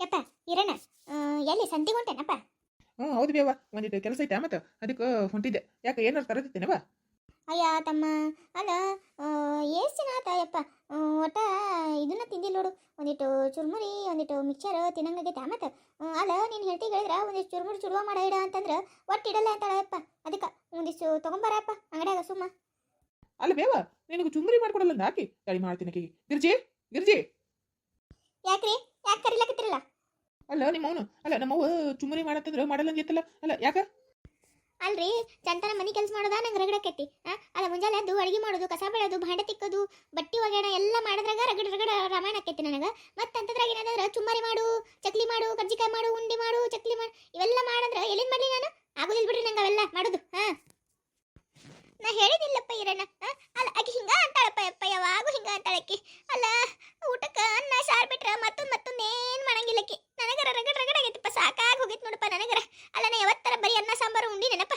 ಯಪ್ಪ ಇರಣ್ಣ ಎಲ್ಲಿ ಸಂತಿಗೆ ಹೊಂಟೇನಪ್ಪ? ಹ್ಞೂ ಹೌದು ಬೇವ ಒಂದಿಟ್ಟು ಕೆಲಸ ಐತೆ ಮತ್ತೆ ಅದಕ್ಕೆ ಹೊಂಟಿದ್ದೆ. ಯಾಕೆ ಏನಾರು ತರದಿತ್ತೇನವ ಅಯ್ಯ ತಮ್ಮ ಅಲ್ಲ ಎಷ್ಟು ಆತ ಯಪ್ಪ? ಒಟ್ಟ ಇದನ್ನ ತಿಂದಿಲ್ಲ ನೋಡು ಒಂದಿಟ್ಟು ಚುರ್ಮುರಿ ಒಂದಿಟ್ಟು ಮಿಕ್ಚರ್ ತಿನ್ನಂಗಾಗೈತೆ ಮತ್ತೆ ಅಲ್ಲ ನೀನು ಹೇಳ್ತಿ ಹೇಳಿದ್ರ ಒಂದಿಷ್ಟು ಚುರ್ಮುರಿ ಚುರುವಾ ಮಾಡ ಇಡ ಅಂತಂದ್ರೆ ಒಟ್ಟು ಇಡಲ್ಲ ಅಂತಾಳಪ್ಪ ಅದಕ್ಕೆ ಒಂದಿಷ್ಟು ತೊಗೊಂಬರಪ್ಪ ಅಂಗಡ್ಯಾಗ ಸುಮ್ಮ. ಅಲ್ಲ ಬೇವ ನಿನಗೆ ಚುಮ್ಮರಿ ಮಾಡ್ಕೊಡಲ್ಲ ಹಾಕಿ ತಡಿ ಮಾಡ್ತೀನಿ ಗಿರ್ಜಿ ಗಿರ್ಜಿ. ಯಾಕ್ರಿ? ಯಾಕೆ ಕರಿಲಕತ್ತಿರಲ್ಲ ಅಲ್ಲ ನಿಮ್ಮ ಅವನು ಅಲ್ಲ ನಮ್ಮವ್ವ ಚುಮ್ಮರಿ ಮಾಡತ್ತಂದ್ರೆ ಮಾಡಲ್ಲ ಅಂದಿತ್ತಲ್ಲ ಅಲ್ಲ ಯಾಕ? ಅಲ್ರಿ ಚಂತನ ಮನಿ ಕೆಲಸ ಮಾಡೋದ ನಂಗೆ ರಗಡಕೈತಿ ಅಲ್ಲ ಮುಂಜಾನೆ ಎದ್ದು ಅಡುಗೆ ಮಾಡೋದು ಕಸ ಬೆಳೋದು ಭಾಂಡೆ ತಿಕ್ಕೋದು ಬಟ್ಟಿ ಒಗೆಣ ಎಲ್ಲ ಮಾಡಿದ್ರಾಗ ರಗಡ ರಗಡ ರಾಮಾಯಣ ಆಕೈತಿ ನನಗೆ. ಮತ್ತೆ ಅಂತದ್ರಾಗ ಏನಂದ್ರೆ ಚುಮ್ಮರಿ ಮಾಡು ಚಕ್ಲಿ ಮಾಡು ಕರ್ಜಿಕಾಯಿ ಮಾಡು ಉಂಡಿ ಮಾಡು ಚಕ್ಲಿ ಮಾಡು ಇವೆಲ್ಲ ಮಾಡಿದ್ರೆ ಎಲ್ಲಿಂದ ಮಾಡಲಿ ನಾನು? ಆಗೋದಿಲ್ಲ ಬಿಡ್ರಿ ನಂಗೆ ಅವೆಲ್ಲ ಮಾಡೋದು ಹಾ. ನಾ ಹೇಳಿದಿಲ್ಲಪ್ಪ ಇರಣ್ಣ ಅಲ್ಲ, ಆಕೆ ಹಿಂಗ ಅಂತಾಳಪ್ಪ ಯಪ್ಪ, ಯಾವಾಗೂ ಹಿಂಗ ಅಂತಾಳಕ್ಕೆ ಅಲ್ಲ, ಊಟಕ್ಕೆ ಅನ್ನ, ಸಾರು ಬಿಟ್ರೆ ಮತ್ತೊಂದು ಮತ್ತೊಂದು ಏನು ಮಾಡಂಗಿಲ್ಲಕ್ಕೆ ನನಗರ ರಗಡ ರಗಡ ಆಗೈತಿಪ್ಪ, ಸಾಕಾಗಿ ಹೋಗೈತೆ ನೋಡಪ್ಪ ನನಗರ. ಅಲ್ಲ, ನಾ ಯಾವತ್ತರ ಬರೀ ಅನ್ನ, ಸಾಂಬಾರು, ಉಂಡಿ ನೆನಪ?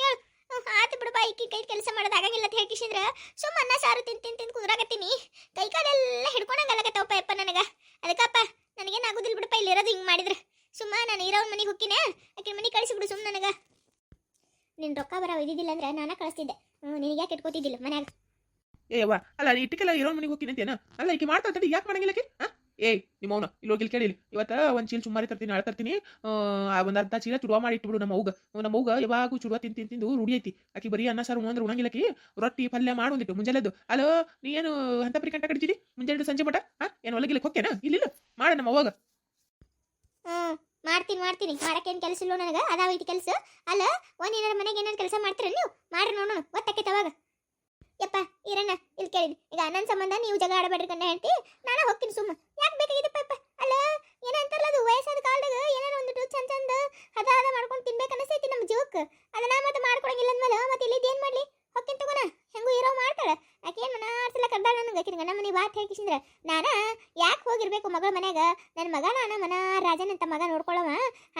ಹೇಳು. ಆತು ಬಿಡಪ್ಪ ಈಕಿ ಕೈ ಕೆಲಸ ಮಾಡೋದು ಆಗಂಗಿಲ್ಲ ಅಂತ ಹೇಳ್ಕಿಸಿದ್ರ ಸುಮ್ಮ ಅನ್ನ, ಸಾರು ತಿಂದು ತಿಂದು ತಿಂದು ಕುದ್ರಾಗತ್ತೀನಿ ಕೈ ಕಾಲೆಲ್ಲ ಹಿಡ್ಕೊಂಡಂಗಲ್ಲಕತ್ತವಪ್ಪ ಯಪ್ಪ ನನಗೆ. ಅದಕ್ಕಪ್ಪ, ನನಗೇನು ಆಗುದಿಲ್ಲ ಬಿಡಪ್ಪ, ಇಲ್ಲಿರೋದು ಹಿಂಗೆ ಮಾಡಿದ್ರೆ. ಸುಮ್ಮ, ನಾನು ಇರೋನ್ ಮನೆಗೆ ಹೊಕ್ಕಿನ ಆಕಿನ ಮನೆ ಕಳಿಸಿಬಿಡು ಸುಮ್ಮ ನನಗ. ನಿನ್ನ ರೊಕ್ಕ ಬರೋ ಇದ್ದಿದ್ದಿಲ್ಲ ಅಂದ್ರೆ ನಾನ ಕಳಿಸ್ತಿದ್ದೆ. ನಿನಗೆ ಯಾಕೆ ಇಟ್ಕೋತಿದ್ದಿಲ್ಲ ಮನ್ಯಾಗ? ಏ ವಾ ಅಲ್ಲ ನೀ ಇಟ್ಟಕ್ಕೆಲ್ಲ ಇರೋ ಮನೆಗೆ ಹೋಗಿ ಅಂತೇನ ಅಲ್ಲ ಈಕೆ ಮಾಡ್ತಾ ತಡಿ ಯಾಕೆ ಮಾಡಂಗಿಲ್ಲ ಆಕಿ? ಹಾ? ಏಯ್ ನಿಮ್ಮ ಅವನು ಇಲ್ಲಿ ಹೋಗಿ ಕೇಳಿ ಇವತ್ತ ಒಂದು ಚೀಲ ಸುಮಾರಿ ತರ್ತೀನಿ ಅಳ ತರ್ತೀನಿ. ಒಂದು ಅರ್ಧ ಚೀಲ ಚುಡುವ ಮಾಡಿ ಇಟ್ಬಿಡು ನಮ್ಮ ಅವ್ಗ. ನಮ್ಮ ಅವ್ಗ ಯಾವಾಗೂ ಚುಡುವ ತಿಂದು ತಿಂದು ತಿಂದು ರೂಢಿ ಐತಿ. ಆಕಿ ಬರೀ ಅನ್ನ ಸಾರು ಅಂದ್ರೆ ಉಣಂಗಿಲ್ಲ ಕಿ ರೊಟ್ಟಿ ಪಲ್ಯ ಮಾಡು ಒಂದಿಟ್ಟು ಮುಂಜಾನೆದ್ದು. ಅಲೋ ನೀ ಏನು ಹಂತ ಪರಿ ಕಂಟ ಕಡಿತೀರಿ ಮುಂಜಾನೆ ಸಂಜೆ ಮಟ ಹಾ? ಏನು ಹೊಲಗಿಲ್ಲ ಹೋಗ್ತೇನೆ? ಇಲ್ಲಿಲ್ಲ. ಮಾಡ ನಮ್ಮ ಅವಾಗ. ಮಾಡ್ತೀನಿ ಮಾಡ್ತೀನಿ. ಮಾಡಕ್ಕೇನು ಕೆಲಸ ಇಲ್ಲ ನನಗೆ? ಅದಾವ ಐತಿ ಕೆಲಸ? ಅಲ್ಲ, ಒಂದು ಏನಾರ ಮನೆಗೆ ಏನಾರು ಕೆಲಸ ಮಾಡ್ತೀರ ನೀವು? ಮಾಡ್ರಿ ನೋಡೋಣ ಒತ್ತಕ್ಕೆ ತವಾಗ ಯಪ್ಪ, ಇರಣ್ಣ ಇಲ್ಲಿ ಕೇಳಿದ್ ಈಗ ನನ್ನ ಸಂಬಂಧ ನೀವು ಜಗಳ ಆಡಬೇಡ್ರಿ ಕಣ್ಣ ಹೇಳ್ತಿ ನಾನು ಹೋಗ್ತೀನಿ ಸುಮ್ಮ ಯಾಕೆ ಬೇಕಾಗಿದ್ದಪ್ಪ ಯಪ್ಪ ಅಲ್ಲ ಏನಂತಾರಲ್ಲ ಅದು ವಯಸ್ಸಾದ ಕಾಲದಾಗ ಏನಾರ ಒಂದಿಟ್ಟು ಚಂದ ಚಂದ ಹದ ಹದ ಮಾಡ್ಕೊಂಡು ತಿನ್ಬೇಕು ಅನಿಸ್ತೈತಿ ನಮ್ಮ ಜೀವಕ್ಕೆ ಅದನ್ನ ಮತ್ತೆ ಮಾಡ್ಕೊಳಂಗಿಲ್ಲ ಅಂದ್ಮೇಲೆ ಮತ್ತೆ ಇಲ್ಲಿ ಏನು ಮಾಡಲಿ ಹೋಗ್ತೀನಿ ತಗೋಣ ಹೆಂಗೂ ಇರೋ ಮಾಡ್ತಾಳೆ ಆಕೆ ಏನು ಮನಾರ್ಸಲ ಕರ್ದಾಳ ನನಗೆ ಆಕಿನ ಗಂಡ ಮನೆ ಬಾತ್ ಹೇಳ್ಕಿಸಿಂದ್ರ ನಾನ ಯಾಕೆ ಹೋಗಿರ್ಬೇಕು ಮಗಳ ಮನ್ಯಾಗ ನನ್ನ ಮಗ ನಾನ ಮನ ರಾಜನ್ ಅಂತ ಮಗ ನೋಡ್ಕೊಳ್ಳವ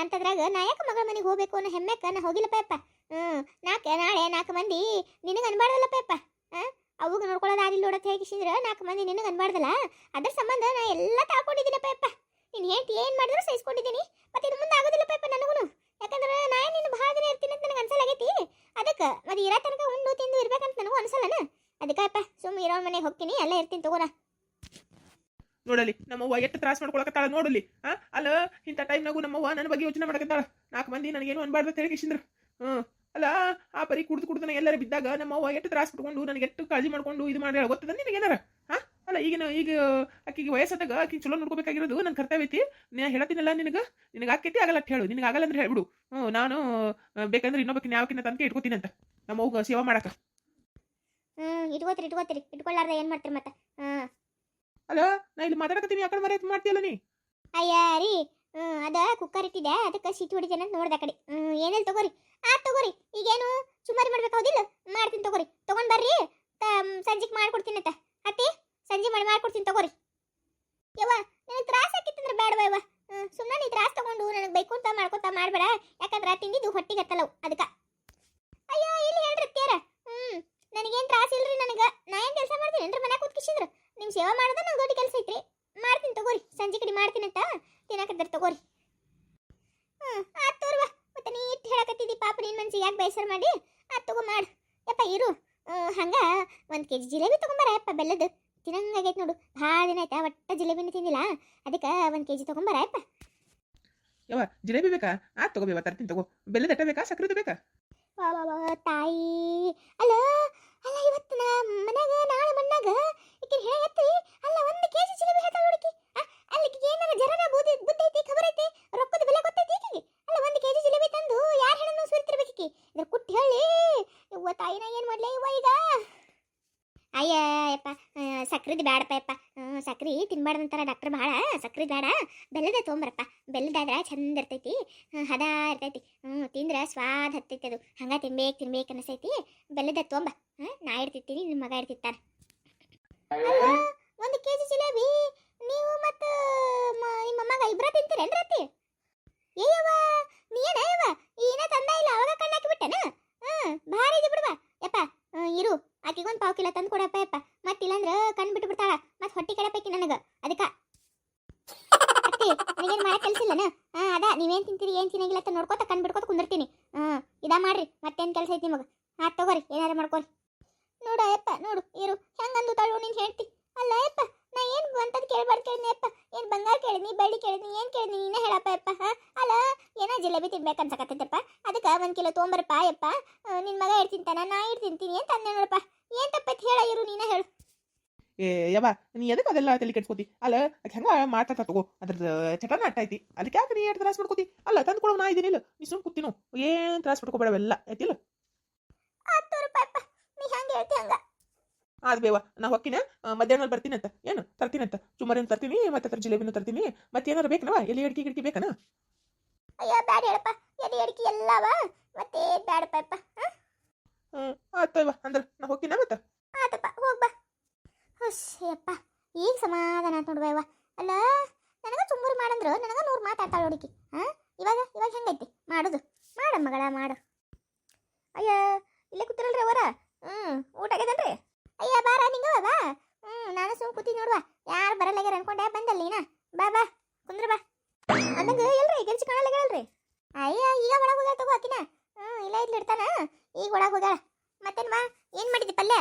ಅಂತದ್ರಾಗ ನಾ ಯಾಕೆ ಮಗಳ ಮನೆಗೆ ಹೋಗ್ಬೇಕು ಅನ್ನೋ ಹೆಮ್ಮೆಕ್ಕ ನಾ ಹೋಗಿಲ್ಲಪ್ಪ ಯಪ್ಪ ಹ್ಞೂ ನಾಲ್ಕು ನಾಳೆ ನಾಲ್ಕು ಮಂದಿ ನಿನಗೆ ಅನ್ಬಾರ್ದಲ್ಲಪ್ಪ ಯಪ್ಪ ಹಾಂ ಅವಾಗ ನೋಡ್ಕೊಳ್ಳೋದು ಆಗಿಲ್ಲ ನೋಡತ್ ಹೇಗಿಸಿದ್ರೆ ನಾಲ್ಕು ಮಂದಿ ನಿನಗೆ ಅನ್ಬಾರ್ದಲ್ಲ ಅದ್ರ ಸಂಬಂಧ ನಾ ಎಲ್ಲ ತಾಕೊಂಡಿದ್ದೀನಪ್ಪ ಯಪ್ಪ ನೀನು ಹೇಳ್ತಿ ಏನು ಮಾಡಿದ್ರು ಸಹಿಸ್ಕೊಂಡಿದ್ದೀನಿ ಮತ್ತೆ ಇನ್ನು ಮುಂದೆ ಆಗೋದಿಲ್ಲಪ್ಪ ಯಪ್ಪ ನನಗೂ ಯಾಕಂದ್ರೆ ನಾ ನಿನ್ನ ಭಾಳ ದಿನ ಇರ್ತೀನಿ ಅಂತ ನನಗೆ ಅನ್ಸಲಾಗೈತಿ ಅದಕ್ಕೆ ಮತ್ತೆ ಇರೋ ತನಕ ಉಂಡು ತಿಂದು ಇರ್ಬೇಕಂತ ನನಗೂ ಅನ್ಸಲ್ಲನ ಅದಕ್ಕಪ್ಪ ಸುಮ್ಮ ಇರೋ ಮನೆಗೆ ಹೋಗ್ತೀನಿ ಎಲ್ಲ ಇರ್ತೀನಿ ತಗೋಣ ನೋಡಲಿ ನಮ್ಮವ್ವ ಎಷ್ಟು ತ್ರಾಸ ಮಾಡ್ಕೊಳಕತ್ತಾಳ ನೋಡಲಿ. ಹಾ ಅಲ್ಲ, ಇಂಥ ಟೈಮ್ನಾಗೂ ನಮ್ಮವ್ವ ನನ್ನ ಬಗ್ಗೆ ಯೋಚನೆ ಮಾಡಕತ್ತಾಳ. ನಾಲ್ಕು ಮಂದಿ ನನಗೇನು ಅನ್ಬಾರ್ದು ಅಂತ ಹೇಳಿಕಿಸಿದ್ರು ಹ್ಞೂ ಅಲ್ಲ, ಆ ಪರಿ ಕುಡ್ದು ಕುಡ್ದು ನನಗೆ ಎಲ್ಲರೂ ಬಿದ್ದಾಗ ನಮ್ಮವ್ವ ಎಷ್ಟು ತ್ರಾಸ ಬಿಟ್ಕೊಂಡು ನನಗೆ ಎಷ್ಟು ಕಾಳಜಿ ಮಾಡ್ಕೊಂಡು ಇದು ಮಾಡಿ ಗೊತ್ತದ ನಿನಗೇನಾರ ಹಾ ಅಲ್ಲ, ಈಗಿನ, ಈಗ ಅಕ್ಕಿಗೆ ವಯಸ್ಸದಾಗ ಆಕಿ ಚಲೋ ನೋಡ್ಕೋಬೇಕಾಗಿರೋದು ನನ್ನ ಕರ್ತವ್ಯ ಐತಿ. ನಾ ಹೇಳತ್ತೀನಲ್ಲ ನಿನಗೆ? ನಿನಗೆ ಆಕೈತಿ ಆಗಲ್ಲ ಅಂತ ಹೇಳು. ನಿನಗೆ ಆಗಲ್ಲ ಅಂದ್ರೆ ಹೇಳ್ಬಿಡು. ಹ್ಞೂ ನಾನು ಬೇಕಂದ್ರೆ ಇನ್ನೊಬ್ಬಕ್ಕೆ ಯಾವಕಿನ ತನಕ ಅಂತ. ನಮ್ಮ ಸೇವಾ ಮಾಡಕ ಹ್ಞೂ ಇಟ್ಕೋತೀರಿ ಇಟ್ಕೋತೀರಿ. ಇಟ್ಕೊಳ್ಳಾರ್ದ ಏನು ಮಾಡ್ತೀರಿ ಮತ್ತೆ? ಅಲ್ಲ ನಾ ಇಲ್ಲಿ ಮಾತಾಡಕತ್ತೀನಿ ಯಾಕಡೆ ಮರೆ ಮಾಡ್ತೀಯಲ್ಲ ನೀ? ಅಯ್ಯ, ರೀ ಹ್ಞೂ ಅದ ಕುಕ್ಕರ್ ಇಟ್ಟಿದೆ ಅದಕ್ಕೆ ಸಿಟ್ಟು ಹೊಡಿತೇನೆ ಅಂತ ನೋಡ್ದೆ ಆ ಕಡೆ. ಹ್ಞೂ ಏನೇನು ತಗೋರಿ. ಆ, ತಗೋರಿ, ಈಗೇನು ಸುಮಾರು ಮಾಡ್ಬೇಕು ಹೌದಿಲ್ಲ? ಮಾಡ್ತೀನಿ ತಗೋರಿ. ತಗೊಂಡ್ ಬರ್ರಿ ಸಂಜೆಗೆ ಮಾಡ್ಕೊಡ್ತೀನಿ ಅಂತ. ಅತ್ತಿ, ಸಂಜೆ ಮಾಡಿ ಮಾಡ್ಕೊಡ್ತೀನಿ ತಗೋರಿ. ಯವ್ವ, ನನಗೆ ತ್ರಾಸ ಹಾಕಿತ್ತಂದ್ರೆ ಬೇಡವ ಯವ್ವ. ಸುಮ್ಮನೆ ನೀ ತ್ರಾಸ ತಗೊಂಡು ನನಗೆ ಬೇಕು ಅಂತ ಮಾಡ್ಕೊಂತ ಮಾಡಬೇಡ. ಯಾಕಂದ್ರೆ ತಿಂದಿದ್ದು ಹೊಟ್ಟಿಗೆ ಹತ್ತಲವು ಅದಕ್ಕೆ. ಅಯ್ಯ, ಇಲ್ಲಿ ಹೇಳ್ರಿ ಅತ್ಯಾರ ಹ್ಞೂ ನನಗೇನು ತ್ರಾಸ ಇಲ್ರಿ ನನಗೆ. ನಾ ಏನು ಕೆಲಸ ಮಾಡ್ತೀನಿ? ಏನ್ರಿ ಮನ್ಯಾಗ ಕೂತ್ಕಿಸಿದ್ರು? ನಿಮ್ಮ ಸೇವಾ ಮಾಡೋದು ನಂಗೆ ದೊಡ್ಡ ಕೆಲಸ ಐತ್ರಿ. ಮಾಡ್ತೀನಿ ತಗೋರಿ. ಸಂಜೆ ಕಡೆ ಮಾಡ್ತೀನಿ ಅಂತ ತಿನ್ನಕತ್ತಾರ ತಗೋರಿ. ಹ್ಞೂ ಆತ್ ತೋರ್ವ. ಮತ್ತೆ ನೀ ಇಟ್ಟು ಹೇಳಕತ್ತಿದ್ದಿ ಪಾಪ ನಿನ್ನ ಮನ್ಸಿಗೆ ಯಾಕೆ ಬೇಸರ ಮಾಡಿ? ಆತ್ ತಗೋ ಮಾಡು. ಯಪ್ಪ ಇರು. ಹಂಗೆ ಒಂದು ಕೆ ಜಿ ಜಿಲೇಬಿ ತೊಗೊಂಬಾರ ಯಪ್ಪ ಬೆಲ್ಲದ. ತಿನ್ನಂಗಾಗೈತೆ ನೋಡು. ಭಾಳ ದಿನ ಆಯ್ತಾ ಒಟ್ಟ ಜಿಲೇಬಿನ ತಿಂದಿಲ್ಲ. ಅದಕ್ಕೆ ಒಂದು ಕೆ ಜಿ ತೊಗೊಂಬಾರ ಯಪ್ಪ. ಯವ್ವ ಜಿಲೇಬಿ ಬೇಕಾ? ಆತ್ ತಗೋಬೇವ ತರ್ತೀನಿ ತಗೋ. ಬೆಲ್ಲದ ಬೇಕಾ? ಸಕ್ಕರೆದು ಬೇಕಾ? ವಾ ವಾ ವಾ ತಾಯಿ. ಅಲ್ಲ ಅಲ್ಲ, ಇವತ್ತು ನಾ ಮನ್ಯಾಗ, ನಾಳೆ ಮಣ್ಣಾಗ ಈಕೆ ಹೇಳತ್ತಿ ಅಲ್ಲ, ಒಂದು ಕೆಜಿ ಜಿಲೇಬಿ ಹೇಳ್ತಾಳ ಹುಡುಕಿ ಅಲ್ಲಿ, ಈಕಿಗೆ ಏನಾರ ಜರನ ಬುದ್ಧಿ ಬುದ್ಧಿ ಐತಿ, ಖಬರ್ ಐತಿ? ರೊಕ್ಕದ ಬೆಲೆ ಗೊತ್ತೈತಿ ಈಕಿಗೆ? ಅಲ್ಲ, ಒಂದು ಕೆಜಿ ಜಿಲೇಬಿ ತಂದು ಯಾರ ಹೆಣ್ಣನ್ನು ಸುರಿತಿರ್ಬೇಕು ಈಕಿ? ಇದ್ರ ಕುಟ್ಟಿ ಹೇಳಿ, ಇವ್ವ ತಾಯಿನ ಏನು ಮಾಡ್ಲೇ, ಇವ್ವ ಈಗ? ಅಯ್ಯ, ಯಪ್ಪ ಸಕ್ರಿದು ಬೇಡಪ್ಪ ಯಪ್ಪ. ಸಕ್ರಿ ತಿನ್ಬಾರ್ದಂತಾರ ಡಾಕ್ಟರ್ ಭಾಳ ಸಕ್ರೆ ಬೇಡ ಬೆಲ್ಲದ ತೊಗೊಂಬರಪ್ಪ ಬೆಲ್ಲದಾದ್ರೆ ಚಂದ ಇರ್ತೈತಿ. ಹದ ಇರ್ತೈತಿ. ಹ್ಞೂ ತಿಂದ್ರೆ ಸ್ವಾದ ಹತ್ತೈತಿ ಅದು. ಹಂಗೆ ತಿನ್ಬೇಕು ತಿನ್ಬೇಕು ಅನಿಸ್ತೈತಿ. ಬೆಲ್ಲದ ತೊಂಬ. ಹಾಂ ನಾ ಇಡ್ತಿರ್ತೀನಿ ನಿಮ್ಮ ಮಗ ಇಡ್ತಿರ್ತಾನ. ಒಂದು ಕೆ ಜಿ ಜಿಲೇಬಿ. ನೀವು ಮತ್ತು ನಿಮ್ಮ ಮಗ ಇಬ್ಬರ ತಿಂತೀರೇನ್ರಿ ಅತ್ತಿ ಏಯವ್ವ ನೀನ ಯವ್ವ ಏನ ತಂದ ಇಲ್ಲ ಅವಾಗ ಕಣ್ಣಾಕಿ ಬಿಟ್ಟನ ಹ್ಞೂ ಭಾರಿ ಇದೆ ಬಿಡ್ವಾ ಯಪ್ಪ ಹ್ಮ್, ಇರು ಆಕಿಗೊಂದು ಪಾವು ಕಿಲೋ ತಂದು ಕೊಡಪ್ಪ ಯಪ್ಪ ಮತ್ತಿಲ್ಲಂದ್ರೆ ಕಣ್ ಬಿಟ್ಟು ಬಿಡ್ತಾಳ ಮತ್ತೆ ಹೊಟ್ಟಿ ಕಡಪೈಕಿ ನನಗೆ ಅದಕ್ಕೆ ಅತ್ತಿ ನನಗೇನು ಮಾಡಕ್ಕೆ ಕೆಲಸ ಹಾ ಅದ ನೀವೇನ್ ತಿಂತೀರಿ ಏನ್ ತಿನ್ನಂಗಿಲ್ಲ ಅಂತ ನೋಡ್ಕೋತ ಕಣ್ ಬಿಡ್ಕೋತ ಕುಂದಿರ್ತೀನಿ ಹಾ ಇದಾ ಮಾಡ್ರಿ ಮತ್ತೇನ್ ಕೆಲಸ ಆತ್ ತಗೋರಿ ಏನಾರ ಮಾಡ್ಕೊರಿ. ನೋಡು ಯಪ್ಪ ನೋಡು, ಇರು. ಹೆಂಗಂದು ತಳು ನೀನು ಹೇಳ್ತಿ ಅಲ್ಲ ಯಪ್ಪ ನಾ ಏನು ಅಂತದ್ ಕೇಳ್ಬಾರ್ದು ಕೇಳಿದ್ನಿ ಅಪ್ಪ ಏನು ಬಂಗಾರ ಕೇಳಿದ್ನಿ ಬೆಳ್ಳಿ ಕೇಳಿದ್ನಿ ಏನು ಕೇಳಿದ್ನಿ ನೀನೇ ಹೇಳಪ್ಪ ಯಪ್ಪ ಹಾ? ಅಲ್ಲ, ಏನೋ ಜಿಲೇಬಿ ತಿನ್ಬೇಕನ್ಸಕತ್ತೈತಪ್ಪ ಅದಕ್ಕೆ ಒಂದು ಕಿಲೋ ತೊಗೊಂಬರಪ್ಪ ಯಪ್ಪ ನಿನ್ನ ನಿನ್ ಮಗ ಇಡ್ ತಿಂತಾನ, ನಾ ಇಡ್ ತಿಂತೀನಿ ಅಂತ ಅಂದೆ ನೋಡಪ್ಪ. ಏನ್ ತಪ್ಪೈತಿ ಹೇಳ, ಇರು, ನೀನೇ ಹೇಳು. ಏ, ಯವ್ವ, ನೀ ಎದಕ್ಕೆ ಅದೆಲ್ಲ ತಲೆ ಕೆಡ್ಸ್ಕೋತಿ? ಅಲ್ಲ ಅದು ಹೆಂಗ ಮಾಡ್ತಾ ತಗೋ? ಅದ್ರದ್ದು ಚಟನ ಅಟ್ಟ ಐತಿ. ಅದಕ್ಕೆ ಯಾಕೆ ನೀ ಎರಡು ತ್ರಾಸ ಮಾಡ್ಕೋತಿ? ಅಲ್ಲ ತಂದು ಕೊಡೋ ನಾ ಇದೀನಿಲ್ಲ. ನೀ ಸುಮ್ ಕೂತಿನೋ? ಏನ್ ತ್ರಾಸ ಮಾಡ್ಕೋಬೇಡವೆಲ್ಲ ಐತಿಲ್ಲ ಹತ್ತು ನೀ ಹೆಂಗೆ ಹೇಳ್ತಿ ಹಂಗ? ಆದ್ ಬೇವ ನಾ ಹೊಕ್ಕಿನ ಮಧ್ಯಾಹ್ನ ಬರ್ತೀನಂತ. ಏನು? ತರ್ತೀನಂತ. ಚುಮರಿನ ತರ್ತೀನಿ ಮತ್ತೆ ಅದ್ರ ಜಿಲೇಬಿನೂ ತರ್ತೀನಿ. ಮತ್ತೆ ಏನಾರು ಬೇಕನವ ಎಲ್ಲಿ ಅಡಿಕೆ ಗಿಡಕಿ ಬೇಕನ? ಅಯ್ಯೋ ಬ್ಯಾಡ ಹೇಳಪ್ಪ. ಎಲ್ಲಿ ಅಡಿಕೆ ಎಲ್ಲವ ಮತ್ತೆ ಬ್ಯಾಡಪ್ಪ ಪಪ್ಪ ಹಾ? ಹ್ಮ್ ಆಯ್ತು ಇವ ಅಂದ್ರೆ ನಾ ಹೋಗ್ತೀನ ಮತ್ತೆ? ಆತಪ್ಪ ಹೋಗ್ ಬಾ. ಹುಷಿಯಪ್ಪ ಈಗ ಸಮಾಧಾನ ಆತ ನೋಡ್ ಬೈವಾ. ಅಲ್ಲ ನನಗ ಚುಮ್ಮರಿ ಮಾಡಂದ್ರು ನನಗೆ ನೂರು ಮಾತಾಡ್ತಾಳ ಹುಡುಗಿ ಹಾ? ಇವಾಗ ಇವಾಗ ಹೆಂಗೈತಿ? ಮಾಡುದು. ಮಾಡ ಮಗಳ ಮಾಡು. ಅಯ್ಯ ಕೂತಿರಲ್ರಿ ಅವರ? ಹ್ಮ್, ಊಟ ಆಗ್ಯದಲ್ರಿ ಅಯ್ಯ ಬಾರ ನಿಂಗವ ಬಾ. ಹ್ಮ್, ನಾನು ಸುಮ್ ಕೂತಿ ನೋಡ್ವಾ. ಯಾರು ಬರಲ್ಲಾಗ್ಯಾರ ಅನ್ಕೊಂಡೆ ಬಂದಲ್ಲ ನೀನ. ಬಾ ಬಾ, ಕುಂದ್ರ ಬಾ. ಅಂದಂಗ ಎಲ್ರಿ ಗೆಲ್ಸಿ ಕಾಣಲ್ಲಾಗ್ಯಾಳಲ್ರಿ ಅಯ್ಯ, ಈಗ ಒಳಗೆ ಹೋಗ್ಯಾಳ ತಗೋ ಆಕಿನ. ಹ್ಮ್, ಇಲ್ಲ ಇಲ್ಲಿ ಇಡ್ತಾನ. ಈಗ ಒಳಗೆ ಹೋಗ್ಯಾಳ. ಮತ್ತೇನ್ ಬಾ ಏನ್ ಮಾಡಿದ್ದಿ ಪಲ್ಯ?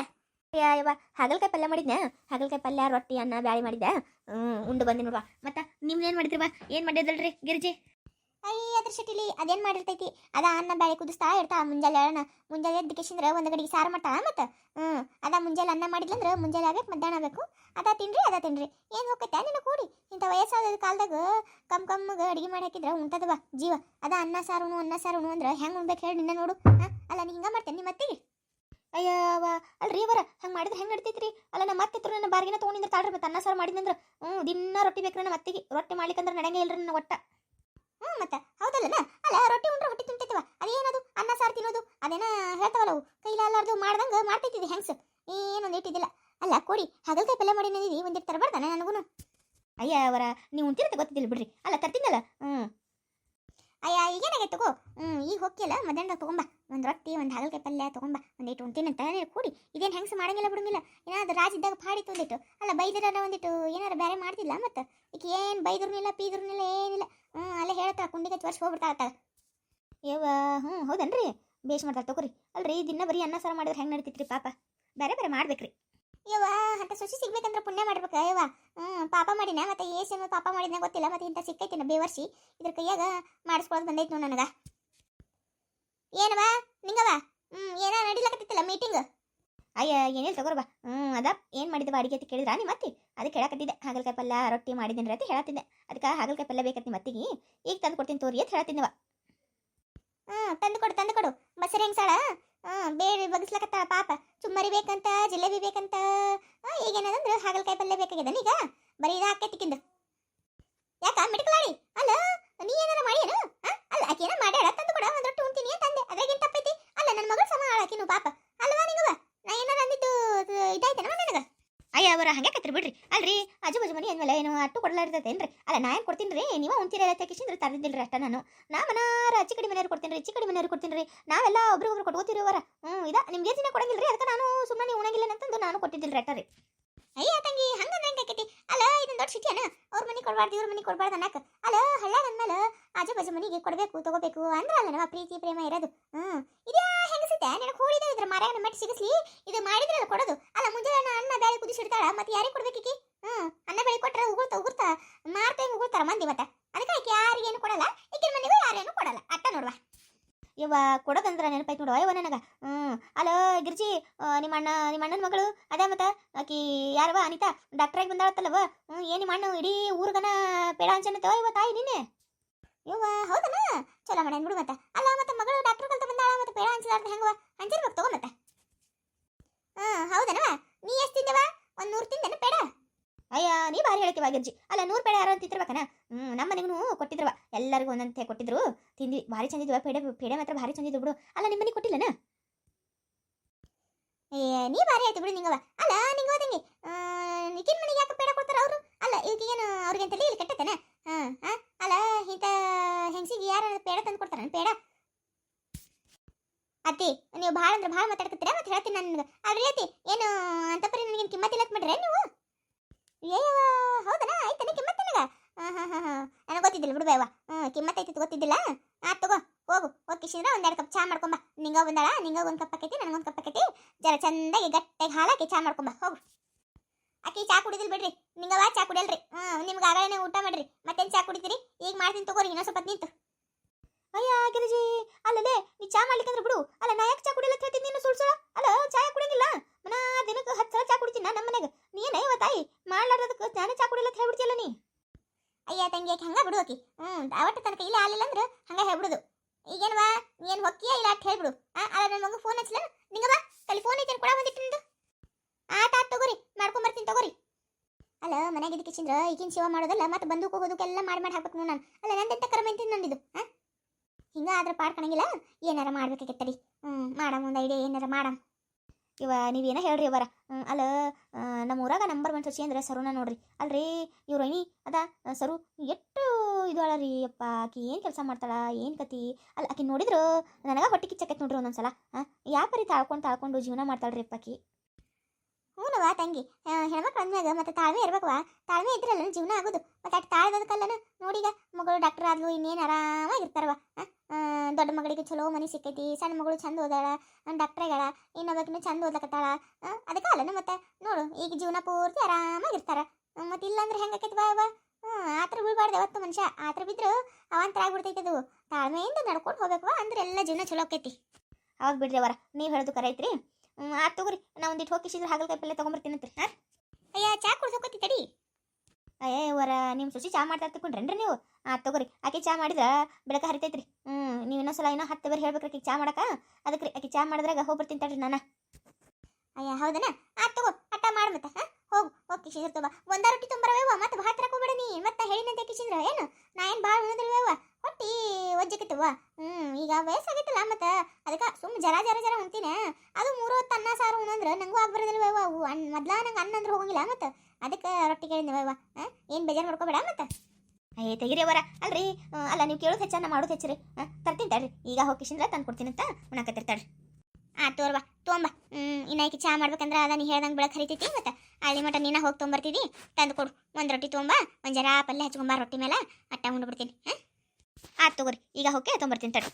ಯವ್ವ, ಹಾಗಲ್ಕಾಯಿ ಪಲ್ಯ ಮಾಡಿದ್ನ? ಹಗಲ್ಕಾಯಿ ಪಲ್ಯ, ರೊಟ್ಟಿ, ಅನ್ನ, ಬ್ಯಾಳಿ ಮಾಡಿದ್ದೆ? ಹ್ಮ್, ಉಂಡು ಬಂದಿ ನೋಡ್ವಾ. ಮತ್ತ ನಿಮ್ದು ಏನು ಮಾಡಿದ್ರಿ ಬಾ? ಏನ್ ಮಾಡಿದಲ್ರಿ ಗಿರಿಜಿ? ಅಯ್ಯ, ಅದ್ರ ಶಟಿಲಿ ಅದೇನ್ ಮಾಡಿರ್ತೈತಿ? ಅದ ಅನ್ನ ಬ್ಯಾಳಿ ಕುದಿಸ್ತಾ ಇರ್ತಾ, ಮುಂಜಾನೆ ಹೇಳೋಣ ಮುಂಜಾನೆ ಎದ್ದು ಕಿಶಿಂದ್ರ ಒಂದ್ ಗಡಿಗೆ ಸಾರು ಮಾಡ್ತಾ ಮತ್ತ? ಹ್ಞೂ ಅದ ಮುಂಜಾನೆ ಅನ್ನ ಮಾಡಿದ್ಲಂದ್ರ ಮುಂಜಾನೆ ಆಗ್ಬೇಕು, ಮಧ್ಯಾಹ್ನ ಆಗ್ಬೇಕು. ಅದ ತಿನ್ರಿ ಅದ ತಿನ್ರಿ. ಏನ್ ಹೋಗತ್ತೆ ನಿನ್ನ ಕೂಡಿ? ಇಂಥ ವಯಸ್ಸಾದ ಕಾಲದಾಗ ಕಮ್ ಕಮ್ಮಗೆ ಅಡಿಗೆ ಮಾಡಿ ಹಾಕಿದ್ರ ಉಂಟದವ ಜೀವ. ಅದ ಅನ್ನ ಸಾರು ಉಣ್ಣು ಅನ್ನ ಸಾರು ಉಣ್ಣು ಅಂದ್ರ ಹೆಂಗ್ ಉಣ್ಬೇಕು ಹೇಳಿ ನಿನ್ನ ನೋಡು. ಹಾಂ, ಅಲ್ಲ ನೀ ಹಿಂಗ ಮಾಡ್ತೇನೆ ನಿಮ್ಮ ಅತ್ತಿಗೆ? ಅಯ್ಯವ ಅಲ್ರಿ ಇವರ ಹಂಗೆ ಮಾಡಿದ್ರೆ ಹೆಂಗೆ ನಡ್ತೈತ್ರಿ? ಅಲ್ಲ ನಮ್ಮ ಮತ್ತೆ ನನ್ನ ಬಾರ್ಗಿನ ತೊಗೊಂಡಿದ್ರೆ ತಾಳ್ರಿ ಮತ್ತೆ ಅನ್ನ ಸಾರು ಮಾಡಿದ್ರೆ ಹ್ಞೂ ದಿನ ರೊಟ್ಟಿ ಬೇಕ್ರಿ ನಾ ಅತ್ತಿಗೆ. ರೊಟ್ಟಿ ಮಾಡ್ಲಿಕ್ಕಂದ್ರೆ ನಡೆಯಂಗೆ ಇಲ್ರಿ ನನ್ನ ಒಟ್ಟ. ಹ್ಞೂ ಮತ್ತೆ? ಹೌದಲ್ಲನ? ಅಲ್ಲ, ರೊಟ್ಟಿ ಉಂಡ್ರೆ ಹೊಟ್ಟೆ ತುಂಬ್ತೈತವ ಅದೇನದು? ಅನ್ನ, ಸಾರು ತಿನ್ನೋದು? ಅದೇನ ಹೇಳ್ತಾವಲ್ಲ ಅವು? ಕೈಲಾರ್ದು ಮಾಡ್ದಂಗೆ ಮಾಡ್ತೈತಿದಿ ಹೆಂಗ್ಸ್? ಏನೊಂದು ಇಟ್ಟಿದ್ದಿಲ್ಲ. ಅಲ್ಲ, ಕೊಡಿ. ಹಗಲ್ಕಾಯಿ ಪಲ್ಯ ಮಾಡಿ ನಂದಿದಿ ಒಂದಿಟ್ಟು ತರಬಾರ್ದಾನೆ ನನಗೂ ಅಯ್ಯ, ಅವರ, ನೀವು ಉಂತಿರತ್ತೆ ಗೊತ್ತಿದ್ದಿಲ್ಲ ಬಿಡ್ರಿ. ಅಲ್ಲ ತರ್ತಿದ್ದಲ್ಲ ಹ್ಞೂ ಅಯ್ಯ ಈಗೇನಾಗೈತೆ ತಗೋ? ಹ್ಞೂ ಈಗ ಹೋಗ್ತಿಲ್ಲ ಮಧ್ಯಾಹ್ನ ತೊಗೊಂಬ. ಒಂದು ರೊಟ್ಟಿ, ಒಂದು ಹಾಗಲ್ಕಾಯಿ ಪಲ್ಯ ತಗೊಂಬ. ಒಂದಿಟ್ಟು ಉಂಟಿನಂತ ಕೂಡಿ. ಇದೇನು ಹೆಂಗ್ಸ ಮಾಡಂಗಿಲ್ಲ ಬಿಡಂಗಿಲ್ಲ. ಏನಾದ್ರು ರಾಜ ಇದ್ದಾಗ ಪಾಡಿತ್ತು ಒಂದಿಟ್ಟು ಅಲ್ಲ ಬೈದಿರ ಒಂದಿಟ್ಟು ಏನಾರು ಬೇರೆ ಮಾಡ್ತಿಲ್ಲ ಮತ್ತೆ? ಈಗ ಏನು ಬೈದ್ರನಿಲ್ಲ, ಪೀದ್ರನಿಲ್ಲ, ಏನಿಲ್ಲ. ಹ್ಞೂ ಅಲ್ಲೇ ಹೇಳ್ತಾ ಕುಂಡಿಗೆ ವರ್ಷ ಹೋಗ್ಬಿಡ್ತಾ ಆತ ಯವ್ವ ಹ್ಞೂ ಹೌದನ್ರಿ ಬೇಷ್ ಮಾಡ್ತಾರೆ ತಗೋರಿ. ಅಲ್ರಿ, ದಿನ ಬರೀ ಅನ್ನ ಸಾರು ಮಾಡಿದ್ರೆ ಹೆಂಗೆ ನಡೀತಿತ್ರಿ ಪಾಪ. ಬೇರೆ ಬೇರೆ ಮಾಡ್ಬೇಕ್ರಿ. ಯವ್ವ, ಅಂತ ಸೊಸಿ ಸಿಗ್ಬೇಕಂದ್ರೆ ಪುಣ್ಯ ಮಾಡ್ಬೇಕು, ಯವ್ವ. ಹ್ಞೂ ಪಾಪ ಮಾಡಿನ, ಮತ್ತೆ ಏಸ್ ಏನೋ ಪಾಪ ಮಾಡಿದ್ನ ಗೊತ್ತಿಲ್ಲ, ಮತ್ತೆ ಇಂಥ ಸಿಕ್ಕೈತಿನ ಬೇವರ್ಸಿ ಇದ್ರ ಕೈಯಾಗ ಮಾಡಿಸ್ಕೊಳ್ಳೋದು ಬಂದೈತಿ ನೋಡು ನನಗ. ಏನವ ನಿಂಗವ ಹ್ಮ್, ಏನ ನಡಿಲಕತ್ತಿತ್ತಲ್ಲ ಮೀಟಿಂಗ್ ಅಯ್ಯ, ಏನಿಲ್ಲ ತಗೋರ್ಬಾ ಹ್ಞೂ ಅದ, ಏನು ಮಾಡಿದ್ವ ಅಡಿಗೆ ಅಂತ ಕೇಳಿದ್ರ ನಿಮ್ಮ ಮತ್ತಿ ಅದಕ್ಕೆ ಹೇಳಕತ್ತಿದ್ದೆ, ಹಾಗಲ್ಕಾಯಿ ಪಲ್ಯ ರೊಟ್ಟಿ ಮಾಡಿದ್ದೀನಿ ಅಂತ ಹೇಳತ್ತಿದ್ದೆ ಅದಕ್ಕೆ ಹಾಗಲ್ಕಾಯಿ ಪಲ್ಯ ಬೇಕಂತ ನಿಮ್ಮ ಅತ್ತಿಗೆ. ಈಗ ತಂದು ಕೊಡ್ತೀನಿ ತೋರಿ ಅಂತ ಹೇಳತ್ತಿದ್ದವ ಹ್ಮ್, ತಂದು ಕೊಡು ತಂದು ಕೊಡು. ಬಸರಿ ಹೆಂಗ್ಸಾಳ ಹ್ಮ್ ಬೇರೆ ಬಗ್ಸ್ಲಕತ್ತಾಳ ಪಾಪ. ಚುಮ್ಮರಿ ಬೇಕಂತ, ಜಿಲೇಬಿ ಬೇಕಂತ ಈಗೇನದಂದ್ರೆ ಹಾಗಲಕಾಯಿ ಪಲ್ಲೆ ಬೇಕಾಗ್ಯದ ಈಗ? ಬರೀ ಇದಾಕೆ ಹಾಕೈತಿಕಿಂದ ಯಾಕ ಮಿಡ್ಕಲಾಡಿ ಅಲ್ಲ, ನೀ ಏನಾರ ಮಾಡ್ಯಾನ? ಅಲ್ಲ, ಆಕೆ ಏನ ಮಾಡ್ಯಾಳ, ತಂದು ಕೊಡ, ಒಂದು ರೊಟ್ಟಿ ಉಣ್ತೀನಿ ತಂದೆ ಅದ್ರಾಗೇನು ತಪ್ಪೈತಿ? ಅಲ್ಲ ನನ್ನ ಮಗಳು ಸಮ ಆಳಾಕಿನು ಪಾಪ. ಅಲ್ವಾ ನಿಂಗವ ನಾ ಏನಾರ ಅಂದಿದ್ದು ಇದಾಯ್ತೇನವ ನನಗೆ? ಅಯ್ಯ ಅವರ ಹಂಗೆ ಬಿಡ್ರಿ. ಅಲ್ರಿ, ಆಜು ಬಾಜು ಮನೆ ಅಂದ್ಮೇಲೆ ಏನು ಅಟ್ಟು ಕೊಡ್ಲಾರ್ದೈತೇನ್ರಿ? ಅಲ್ಲ, ನಾ ಏನು ಕೊಡ್ತೀನಿ ರೀ ನೀವು ಉಂತೀರ ತಕ್ಕಿಸಿದ್ರೆ ತರದಿಲ್ರಿ ಅಷ್ಟ ನಾನು. ಕಡೆ ಕಡಿಮೆ ರೀ ಮನೆಯವ್ರು ಕೊಡ್ತೀನಿ ರೀ. ನಾವೆಲ್ಲ ಒಬ್ರಿಗೊಬ್ರು ಕೊಟ್ಕೋತಿರೋವರ ಹ್ಞೂ ಇದ ನಿಮ್ಗೆ ದಿನ ಕೊಡಂಗಿಲ್ರಿ ಅದಕ್ಕೆ ನಾನು ಸುಮ್ಮನೆ ಉಣಂಗಿಲ್ಲ ಅಂತಂದು ನಾನು ಕೊಟ್ಟಿದ್ದಿಲ್ರಿ ಅಟ್ಟ ರೀ. ಅಯ್ಯ ತಂಗಿ, ಹಂಗ ಹೆಂಗೆ ಆಕೈತಿ? ಅಲ್ಲ ಇದನ್ನ ದೊಡ್ಡ ಸಿಟಿಯನ ಅವ್ರ ಮನೆ ಕೊಡಬಾರ್ದು, ಇವ್ರ ಮನೆ ಕೊಡಬಾರ್ದು ಅನ್ನಕ. ಅಲ್ಲ ಹಳ್ಳ ಅಂದ್ಮೇಲೆ ಆಜು ಬಾಜು ಮನೆಗೆ ಕೊಡಬೇಕು, ತಗೋಬೇಕು ಅಂದ್ರೆ ಅಲ್ಲ ಪ್ರೀತಿ, ಪ್ರೇಮ ಇರೋದು. ಹ್ಞೂ ಇದ್ಯಾ ಹೆಂಗಸುತ್ತೆ? ನನಗೆ ಹೂಡಿದೆ ಇದ್ರ ಮರ್ಯಾಗ ಮಟ್ಟ ಸಿಗಿಸ್ಲಿ? ಇದು ಮಾಡಿದ್ರಲ್ಲ ಕೊಡೋದು. ಅಲ್ಲ, ಮುಂಜಾನೆ ಅನ್ನ ಬೇಳೆ ಕುದಿಸಿಡ್ತಾಳ, ಮತ್ತೆ ಯಾರಿಗೆ ಕೊಡ್ಬೇಕೀಕಿ ಹ್ಮ್, ಅನ್ನ ಬೇಳೆ ಕೊಟ್ರೆ ಉಗುಳ್ತಾ ಉಗುರ್ತಾ ಮಾರ್ತಾ ಹೆಂಗೆ ಉಗುಳ್ತಾರ ಮಂದಿ ಮತ್ತೆ. ಅದಕ್ಕೆ ಯಾರಿಗೇನು ಕೊಡಲ್ಲ, ಈಕಿನ ಮನೆಗೂ ಯಾರೇನು ಕೊಡಲ್ಲ. ಅಟ್ಟ ನೋಡ್ವಾ. ಇವ ಕೊಡೋದಂದ್ರ ನೆನಪಾಯ್ತು ನೋಡು. ಇವ ನನಗ. ಹ್ಞೂ ಅಲೋ ಗಿರ್ಜಿ ನಿಮ್ಮ ಅಣ್ಣ ನಿಮ್ಮ ಅಣ್ಣನ ಮಗಳು ಅದೇ ಮತ್ತೆ? ಆಕಿ ಯಾರವ ಅನಿತಾ? ಡಾಕ್ಟರ್ ಆಗಿ ಬಂದಾಳತ್ತಲ್ಲವ ಹ್ಞೂ ಏನು ನಿಮ್ಮ ಅಣ್ಣ ಇಡೀ ಊರ್ಗನ ಪೇಡ ಅಂಚನತ್ತವ ಇವ ತಾಯಿ ನಿನ್ನೆ? ಇವ ಹೌದನ? ಚಲೋ ಮಾಡ್ಯಾನ ಬಿಡು ಮತ್ತೆ. ಅಲ್ಲ, ಮತ್ತೆ ಮಗಳು ಡಾಕ್ಟರ್ ಕಲ್ತ ಬಂದಾಳ ಮತ್ತೆ ಪೇಡ ಹಂಚಲಾರ್ದ ಹೆಂಗವ ಹಂಚಿರ್ಬೇಕು ತಗೋ ಮತ್ತೆ. ಹಾಂ ಹೌದನವ ನೀ ಎಷ್ಟು ತಿಂದವ ಒಂದು ನೂರು ತಿಂದೆನ ಪೇಡ? ಅಯ್ಯ, ನೀ ಭಾರಿ ಹೇಳಕ್ಕೆ ಬಾಗಿರ್ಜಿ ಅಲ್ಲ, ನೂರು ಪೇಡ ಯಾರು ಅಂತಿರ್ಬೇಕನ ಹ್ಞೂ ನಮ್ಮ ಮನೆಗೂ ಕೊಟ್ಟಿದ್ರವ ಎಲ್ಲರಿಗೂ ಒಂದಂತೆ ಕೊಟ್ಟಿದ್ರು. ತಿಂದ್ವಿ, ಭಾರಿ ಚಂದಿದ್ವ ಪೇಡೆ ಪೇಡೆ ಮಾತ್ರ ಭಾರಿ ಚಂದಿದ್ವು ಬಿಡು. ಅಲ್ಲ ನಿಮ್ಮ ಮನೆ ಕೊಟ್ಟಿಲ್ಲನ? ಏ, ನೀ ಭಾರಿ ಆಯ್ತು ಬಿಡು ನಿಂಗವ ಅಲ್ಲ, ನಿಂಗೆ ಹೋದಂಗೆ ನಿಖಿನ್ ಮನೆಗೆ ಯಾಕೆ ಪೇಡ ಕೊಡ್ತಾರ ಅವರು? ಅಲ್ಲ ಈಗ ಏನು ಅವ್ರಿಗೆ ಅಂತ ಇಲ್ಲಿ ಕೆಟ್ಟತನ? ಹಾ ಹಾ ಅಲ್ಲ, ಇಂಥ ಹೆಂಗಸಿಗೆ ಯಾರು ಪೇಡ ತಂದು ಕೊಡ್ತಾರ ಪೇಡ? ಅತ್ತಿ, ನೀವು ಭಾಳ ಅಂದ್ರೆ ಭಾಳ ಮಾತಾಡ್ಕತ್ತೀರ? ಮತ್ತೆ ಹೇಳ್ತೀನಿ ನಾನು ಅಲ್ರಿ ಅತ್ತಿ, ಏನು ಅಂತ ಪರಿ ನನಗೇನು ಕಿಮ್ಮತ್ತಿಲ್ಲ ಮಾಡ್ರೆ ನೀವು? ಏ ಹೌದನ? ಆಯ್ತಾನೆ ಕಿಮ್ಮತ್ ನನಗ? ಹಾಂ ನನಗೆ ಗೊತ್ತಿದ್ದಿಲ್ಲ ಬಿಡು ಬೇವ. ಹ್ಞೂ ಕಿಮ್ಮತ್ ಐತಿ ಗೊತ್ತಿದ್ದಿಲ್ಲ? ಆ, ತಗೋ, ಹೋಗು. ಹೋಗಿ ಕಿಶಿಂದ್ರ ಒಂದೆರಡು ಕಪ್ ಚಾ ಮಾಡ್ಕೊಂಬ ನಿಂಗ ಬಂದಾಳ ನಿಂಗ ಒಂದು ಕಪ್ ಆಕೈತಿ ನನಗೊಂದು ಕಪ್ ಆಕೈತಿ ಜರ ಚಂದಾಗಿ ಗಟ್ಟಿಗೆ ಹಾಲಾಕಿ ಚಾ ಮಾಡ್ಕೊಂಬ ಹೋಗು. ಆಕಿ ಚಾ ಕುಡಿದಿಲ್ ಬಿಡ್ರಿ. ನಿಂಗವ ಚಾ ಕುಡಿಯಲ್ರಿ. ಹ್ಞೂ ನಿಮ್ಗೆ ಆಗಲೇ ಊಟ ಮಾಡ್ರಿ. ಮತ್ತೇನು ಚಾ ಕುಡಿತೀರಿ? ಈಗ ಮಾಡ್ತೀನಿ ತಗೋರಿ ಇನ್ನೊಂದು ಸ್ವಲ್ಪ ನಿಂತು ಅಯ್ಯ ಗಿರಿಜಿ ಅಲ್ಲದೆ ನೀ ಚಾ ಮಾಡ್ಲಿಕ್ಕಂದ್ರೆ ಬಿಡು ಅಲ್ಲ ನಾ ಯಾಕೆ ಚಾ ಕುಡಿಯಲ್ಲ ಅಂತ ಹೇಳ್ತೀನಿ ನೀನು ಸುಳ್ಳು ಸುಳ್ಳು ಅಲ್ಲ ಚಾ ಯಾಕೆ ಕುಡಿಯಂಗಿಲ್ಲ ನಾ ದಿನಕ್ಕೆ ಹತ್ತು ಸಲ ಚಾ ಕುಡಿತೀನಿ ನಮ್ಮ ಮನೆಗೆ ನೀನೇ ತಾಯಿ ಮಾಡ್ಲಾರ್ದಕ್ಕೆ ನಾನು ಚಾ ಕುಡಿಯಲ್ಲ ಅಂತ ಹೇಳ್ಬಿಡ್ತಿಯಲ್ಲ ನೀ ಅಯ್ಯ ತಂಗಿ ಯಾಕೆ ಹಂಗ ಬಿಡು ಆಕಿ ಹ್ಞೂ ಅವತ್ತು ತನಕ ಇಲ್ಲ ಆಲಿಲ್ಲ ಅಂದ್ರೆ ಹಂಗ ಹೇಳ್ಬಿಡುದು ಈಗೇನ್ವಾ ನೀನು ಹೊಕ್ಕಿಯ ಇಲ್ಲ ಅಂತ ಹೇಳ್ಬಿಡು ಆ ಅಲ್ಲ ನನ್ನ ಮಗ ಫೋನ್ ಹಚ್ಚಲ ನಿಂಗ ಬಾ ತಲೆ ಫೋನ್ ಐತೆ ಕೊಡ ಬಂದಿಟ್ಟು ನಿಂದು ಆತ ಆತ್ ತಗೋರಿ ಮಾಡ್ಕೊಂಡ್ ಬರ್ತೀನಿ ತಗೋರಿ ಅಲ್ಲ ಮನೆಗೆ ಇದಕ್ಕೆ ಚಿಂದ್ರ, ಈಗಿನ ಶಿವ ಮಾಡೋದಲ್ಲ, ಮತ್ತೆ ಬಂದೂಕ್ ಹೋಗೋದಕ್ಕೆಲ್ಲ ಮಾಡಿ ಮಾಡಿ ಹಾಕ್ಬೇಕು ನಾನು. ಅಲ್ಲ, ನಂದೆಂತ ಕರ್ಮ ಅಂತ ನಂದಿದು ಹಾ ಹಿಂಗ ಆದ್ರೆ ಪಾಡ್ಕಣಂಗಿಲ್ಲ ಏನಾರ ಮಾಡ್ಬೇಕಾಗಿತ್ತಡಿ ಹ್ಞೂ ಮಾಡಮ್ ಒಂದು ಐಡಿಯಾ ಏನಾರ ಮಾಡಮ್ ಇವ, ನೀವೇನ ಹೇಳ್ರಿ ಅವರ ಅಲ್ಲ ನಮ್ಮ ಊರಾಗ ನಂಬರ್ ಒನ್ ಸಸಿ ಅಂದ್ರೆ ಸರುನ ನೋಡ್ರಿ. ಅಲ್ರಿ, ಇವ್ರು ಐನಿ ಅದ, ಸರು, ಎಷ್ಟು ಇದು ರೀ ಅಪ್ಪ ಆಕಿ ಏನು ಕೆಲಸ ಮಾಡ್ತಾಳ, ಏನು ಕತಿ? ಅಲ್ಲ, ಆಕಿ ನೋಡಿದ್ರು, ನನಗೆ ಹೊಟ್ಟೆ ಕಿಚ್ಚಕೈತೆ ನೋಡ್ರಿ ಒಂದೊಂದ್ಸಲ ಹಾಂ ಯಾವ ಪರಿ ತಾಳ್ಕೊಂಡು ತಾಳ್ಕೊಂಡು ಜೀವನ ಮಾಡ್ತಾಳ್ರಿ ಅಪ್ಪ ಆಕಿ. ಹ್ಞೂನವ ತಂಗಿ. ಹೆಣ್ಮಕ್ಳು ಅಂದ್ಮ್ಯಾಗ ಮತ್ತೆ ತಾಳ್ಮೆ ಇರ್ಬೇಕವ ತಾಳ್ಮೆ ಇದ್ರಲ್ಲ ಜೀವನ ಆಗೋದು. ಮತ್ತೆ ಅಟ್ ತಾಳ್ದದಕ್ಕಲ್ಲನ ನೋಡಿಗ ಮಗಳು ಡಾಕ್ಟರ್ ಆದ್ಲು, ಇನ್ನೇನು ಆರಾಮಾಗಿರ್ತಾರವ ದೊಡ್ಡ ಮಗಳಿಗೆ ಚಲೋ ಮನೆ ಸಿಕ್ಕೈತಿ, ಸಣ್ಣ ಮಗಳು ಚಂದ ಓದಾಳ ಡಾಕ್ಟ್ರಾಗಳ ಇನ್ನೊಬ್ಬಕಿನ ಚಂದ ಓದ್ಲಕತ್ತಾಳ. ಅದಕ್ಕೆ ಅಲ್ಲನ ಮತ್ತೆ ನೋಡು, ಈಗ ಜೀವನ ಪೂರ್ತಿ ಆರಾಮಾಗಿರ್ತಾರ. ಇರ್ತಾರ ಮತ್ತೆ ಇಲ್ಲಾಂದ್ರೆ ಹೆಂಗಾಕೈತಿ ಬಾ ಬಾ ಆತರ ಬೀಳ್ಬಾರ್ದು ಯಾವತ್ತು ಮನುಷ್ಯ. ಆತರ ಬಿದ್ರು ಅವಾಂತರ ಆಗ್ಬಿಡ್ತೈತಿ ಅದು. ತಾಳ್ಮೆಯಿಂದ ನಡ್ಕೊಂಡು ಹೋಗ್ಬೇಕವ ಅಂದ್ರೆ ಎಲ್ಲ ಜೀವನ ಚಲೋ ಆಕೈತಿ. ಅವಾಗ ಬಿಡ್ರಿ ಅವರ ನೀವು ಹೇಳೋದು ಕರೆ ಐತ್ರಿ ಹ್ಞೂ ಆತ್ ತಗೋರಿ. ನಾ ಒಂದಿಟ್ಟು ಹೋಗಿಸಿದ್ರೆ ಹಾಗಲಕಾಯಿ ಪಲ್ಲೆ ತೊಗೊಂಬರ್ತೀನಿ ಅಂತ್ರಿ ಹಾಂ? ಅಯ್ಯ, ಚಾ ಕುಡ್ಸೋಕತ್ತಿ ತಡಿ. ಅಯ್ಯ ಇವರ ನಿಮ್ಮ ಸೊಸಿ ಚಾ ಮಾಡ್ತಾ ತಿಳ್ಕೊಂಡ್ರೇನ್ರಿ ನೀವು? ಆ ತಗೋರಿ, ಆಕೆ ಚಾ ಮಾಡಿದ್ರೆ ಬೆಳಕ ಹರಿತೈತ್ರಿ. ಹ್ಞೂ ನೀವು ಇನ್ನೊಂದ್ಸಲ ಇನ್ನೂ ಹತ್ತು ಬೇರೆ ಹೇಳ್ಬೇಕ್ರಿ ಆಕೆ ಚಾ ಮಾಡಕ. ಅದಕ್ಕೆ ರೀ ಆಕೆ ಚಾ ಮಾಡಿದ್ರಾಗ ಹೋಗ್ಬರ್ತೀನಿ ತಡ್ರಿ ನಾನು. ಅಯ್ಯ, ಹೌದನ? ಆ ತಗೋ, ಅಟ್ಟ ಮಾಡಿ ಮತ್ತೆ, ಹಾಂ? ಹೋಗು, ಹೋಗಿ ಕಿಶಿಂದ್ರ ತಗೋ. ಒಂದ ರೊಟ್ಟಿ ತುಂಬರವೇವ, ಮತ್ತೆ ಭಾಳ ತರಕೋಬೇಡ ನೀ, ಮತ್ತೆ ಹೇಳಿನಂತೆ ಕಿಶಿಂದ್ರ, ಏನು? ನಾ ಏನು ಭಾಳ ಉಳಿದಿಲ್ವೇವ ಹೊಟ್ಟಿ ಒಜ್ಜಕತ್ತವ್ವ ಹ್ಞೂ ಈಗ ವಯಸ್ಸಾಗೈತಲ್ಲ ಮತ್ತೆ, ಅದಕ್ಕೆ ಸುಮ್ಮ ಜರ ಜರ ಜರ ಉಣ್ತೀನಿ ಅದು ಮೂರು ಹೊತ್ತು ಅನ್ನ, ಸಾರು ಉಣಂದ್ರೆ ನಂಗೂ ಆಗ್ಬರೋದಿಲ್ವೇವ ಅವು ಅನ್, ಮೊದ್ಲ ನಂಗೆ ಅನ್ನ ಅಂದ್ರೆ ಹೋಗಂಗಿಲ್ಲ ಮತ್ತೆ. ಅದಕ್ಕೆ ರೊಟ್ಟಿ ಕೇಳಿದ್ನೇವ ಏನು ಬೇಜಾರು ಮಾಡ್ಕೋಬೇಡ ಮತ್ತೆ. ಅಯ್ಯ ತೆಗಿರಿ ಅವರ ಅಲ್ರಿ ಅಲ್ಲ ನೀವು ಕೇಳೋದು ಹೆಚ್ಚ, ನಾ ಮಾಡೋದು ಹೆಚ್ಚರಿ. ತರ್ತೀನಿ ತಡ್ರಿ. ಈಗ ಹೋಗಿಶಿಂದ್ರ ತಂದು ಕೊಡ್ತೀನಿ ಅಂತ ಉಣಕತ್ತಿರ್ತಾಳ್ರಿ ಆ ತೋರ್ವಾ ತೊಂಬ. ಇನ್ನಾಕಿ ಚಾ ಮಾಡ್ಬೇಕಂದ್ರೆ ಅದ ನೀ ಹೇಳ್ದಂಗೆ ಬೆಳಗ್ಗೆ ಹರಿತೈತಿ ಮತ್ತೆ. ಅಲ್ಲಿ ಮಟ ನೀನ ಹೋಗಿ ತೊಗೊಂಬರ್ತಿದಿ ತಂದು ಕೊಡು. ಒಂದು ರೊಟ್ಟಿ ತೊಗೊಂಬ ಒಂದು ಜರ ಪಲ್ಯ ಹಚ್ಕೊಂಬ ರೊಟ್ಟಿ ಮೇಲೆ ಅಟ್ಟ ಉಂಡು ಬಿಡ್ತೀನಿ ಹಾಂ? ಆಯ್ತು ತಗೋರಿ. ಈಗ ಹೋಗಿ ತೊಗೊಂಬರ್ತೀನಿ ತಡ್ರಿ